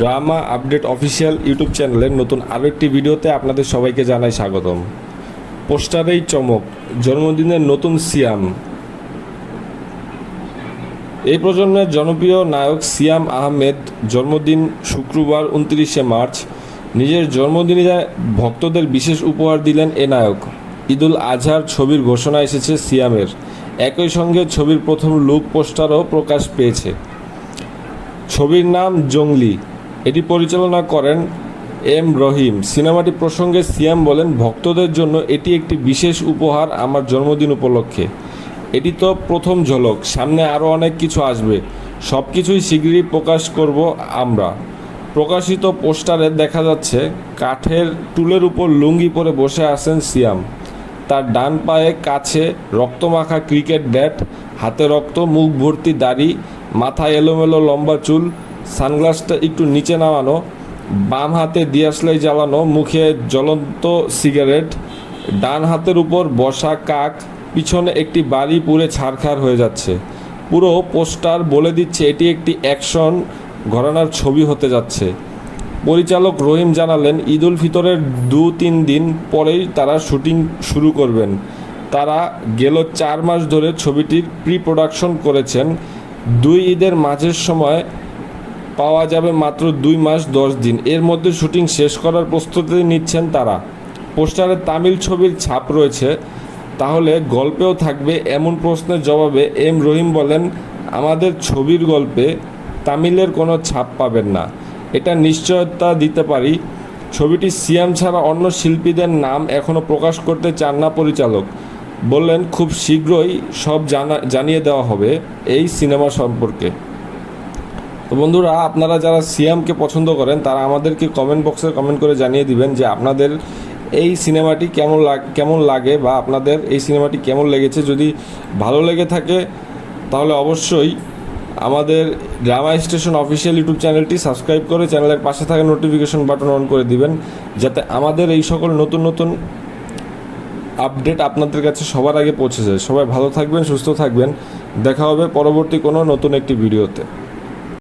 Drama update official YouTube চ্যানেলের নতুন আরও একটি ভিডিওতে আপনাদের সবাইকে জানাই স্বাগতম। পোস্টারেই চমক, জন্মদিনের নতুন সিয়াম। এই প্রজন্মের জনপ্রিয় নায়ক সিয়াম আহমেদ জন্মদিন শুক্রবার উনত্রিশে মার্চ। নিজের জন্মদিনে ভক্তদের বিশেষ উপহার দিলেন এ নায়ক। ঈদুল আজহার ছবির ঘোষণা এসেছে সিয়ামের। একই সঙ্গে ছবির প্রথম লুক পোস্টারও প্রকাশ পেয়েছে। ছবির নাম জঙ্গলি। এটি পরিচালনা করেন এম রহিম। সিনেমাটি প্রসঙ্গে সিয়াম বলেন, ভক্তদের জন্য এটি একটি বিশেষ উপহার আমার জন্মদিন উপলক্ষে। এটি তো প্রথম ঝলক, সামনে আরও অনেক কিছু আসবে। সব কিছুই শীঘ্রই প্রকাশ করব আমরা। প্রকাশিত পোস্টারে দেখা যাচ্ছে, কাঠের টুলের উপর লুঙ্গি পরে বসে আছেন সিয়াম। তার ডান পায়ে কাছে রক্তমাখা ক্রিকেট ব্যাট, হাতে রক্ত, মুখ ভর্তি দাড়ি, মাথায় এলোমেলো লম্বা চুল সানগ্লাসটা একটু নিচে নামানো, বাম হাতে দিয়াশলাই জ্বালানো, মুখে জ্বলন্ত সিগারেট, ডান হাতের উপর বসা কাক, পিছনে একটি বাড়ি পুড়ে ছারখার হয়ে যাচ্ছে। পুরো পোস্টার বলে দিচ্ছে এটি একটি অ্যাকশন ঘরানার ছবি হতে যাচ্ছে। পরিচালক রহিম জানালেন ঈদ উল ফিতরের দু তিন দিন পরেই তারা শুটিং শুরু করবেন। তারা গেল চার মাস ধরে ছবিটির প্রি প্রোডাকশন করেছেন। দুই ঈদের মাঝের সময় পাওয়া যাবে মাত্র দুই মাস, দশ দিন। এর মধ্যে শুটিং শেষ করার প্রস্তুতি নিচ্ছেন তারা। পোস্টারে তামিল ছবির ছাপ রয়েছে। তাহলে গল্পেও থাকবে এমন প্রশ্নের জবাবে এম রহিম বলেন, আমাদের ছবির গল্পে তামিলের কোনো ছাপ পাবেন না। এটা নিশ্চয়তা দিতে পারি। ছবিটি সিয়াম ছাড়া অন্য শিল্পীদের নাম এখনও প্রকাশ করতে চান না পরিচালক। বললেন, খুব শীঘ্রই সব জানা, জানিয়ে দেওয়া হবে এই সিনেমা সম্পর্কে। তো বন্ধুরা, আপনারা যারা সিয়ামকে পছন্দ করেন, তারা আমাদেরকে কমেন্ট বক্সে কমেন্ট করে জানিয়ে দিবেন যে আপনাদের এই সিনেমাটি কেমন লাগ কেমন লাগে বা আপনাদের এই সিনেমাটি কেমন লেগেছে। যদি ভালো লেগে থাকে, তাহলে অবশ্যই আমাদের ড্রামা স্টেশন অফিসিয়াল ইউটিউব চ্যানেলটি সাবস্ক্রাইব করে চ্যানেলের পাশে থাকা নোটিফিকেশন বাটন অন করে দিবেন, যাতে আমাদের এই সকল নতুন নতুন আপডেট আপনাদের কাছে সবার আগে পৌঁছে যায়। সবাই ভালো থাকবেন, সুস্থ থাকবেন। দেখা হবে পরবর্তী কোনো নতুন একটি ভিডিওতে।